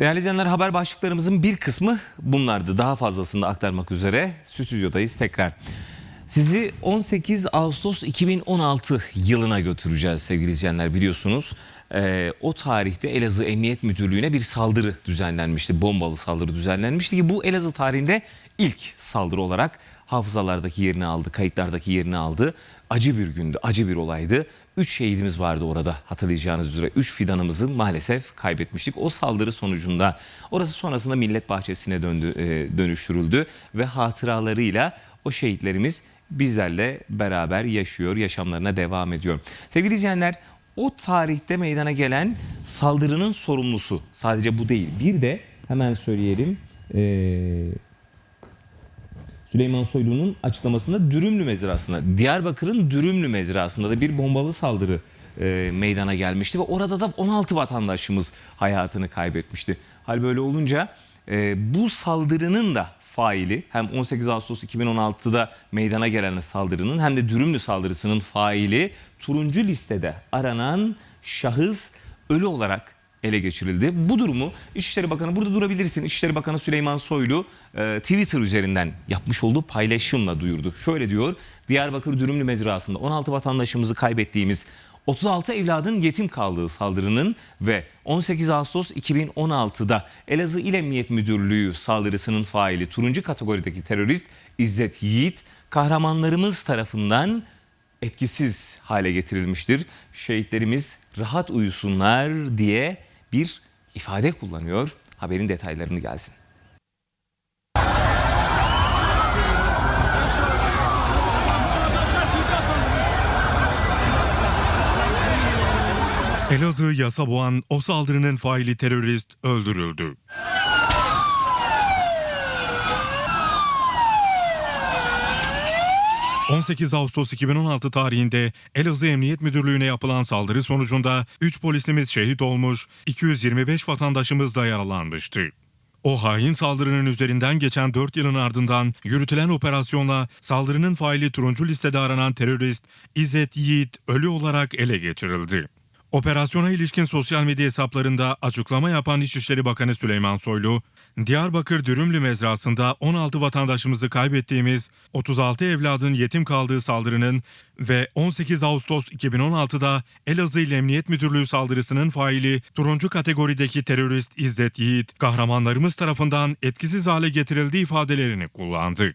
Değerli izleyenler haber başlıklarımızın bir kısmı bunlardı. Daha fazlasını da aktarmak üzere stüdyodayız tekrar. Sizi 18 Ağustos 2016 yılına götüreceğiz sevgili izleyenler biliyorsunuz. Ee, o tarihte Elazığ Emniyet Müdürlüğü'ne bir saldırı düzenlenmişti. Bombalı saldırı düzenlenmişti ki bu Elazığ tarihinde ilk saldırı olarak hafızalardaki yerini aldı, kayıtlardaki yerini aldı. Acı bir gündü, acı bir olaydı. Üç şehidimiz vardı orada hatırlayacağınız üzere. Üç fidanımızı maalesef kaybetmiştik. O saldırı sonucunda orası sonrasında millet bahçesine döndü, e, dönüştürüldü ve hatıralarıyla o şehitlerimiz bizlerle beraber yaşıyor, yaşamlarına devam ediyor. Sevgili izleyenler, o tarihte meydana gelen saldırının sorumlusu sadece bu değil. Bir de hemen söyleyelim. Ee, Süleyman Soylu'nun açıklamasında Dürümlü mezrasında, Diyarbakır'ın Dürümlü mezrasında da bir bombalı saldırı e, meydana gelmişti ve orada da 16 vatandaşımız hayatını kaybetmişti. Hal böyle olunca e, bu saldırının da faili hem 18 Ağustos 2016'da meydana gelen saldırının hem de Dürümlü saldırısının faili turuncu listede aranan şahıs ölü olarak ele geçirildi. Bu durumu İçişleri Bakanı burada durabilirsin. İçişleri Bakanı Süleyman Soylu e, Twitter üzerinden yapmış olduğu paylaşımla duyurdu. Şöyle diyor. Diyarbakır Dürümlü Mezrası'nda 16 vatandaşımızı kaybettiğimiz 36 evladın yetim kaldığı saldırının ve 18 Ağustos 2016'da Elazığ İl Emniyet Müdürlüğü saldırısının faili turuncu kategorideki terörist İzzet Yiğit kahramanlarımız tarafından etkisiz hale getirilmiştir. Şehitlerimiz rahat uyusunlar diye bir ifade kullanıyor. Haberin detaylarını gelsin. Elazığ yasa boğan o saldırının faili terörist öldürüldü. ...18 Ağustos 2016 tarihinde Elazığ Emniyet Müdürlüğü'ne yapılan saldırı sonucunda 3 polisimiz şehit olmuş, 225 vatandaşımız da yaralanmıştı. O hain saldırının üzerinden geçen 4 yılın ardından yürütülen operasyonla saldırının faili turuncu listede aranan terörist İzzet Yiğit ölü olarak ele geçirildi. Operasyona ilişkin sosyal medya hesaplarında açıklama yapan İçişleri Bakanı Süleyman Soylu, Diyarbakır Dürümlü mezrasında 16 vatandaşımızı kaybettiğimiz 36 evladın yetim kaldığı saldırının ve 18 Ağustos 2016'da Elazığ İl Emniyet Müdürlüğü saldırısının faili turuncu kategorideki terörist İzzet Yiğit kahramanlarımız tarafından etkisiz hale getirildiği ifadelerini kullandı.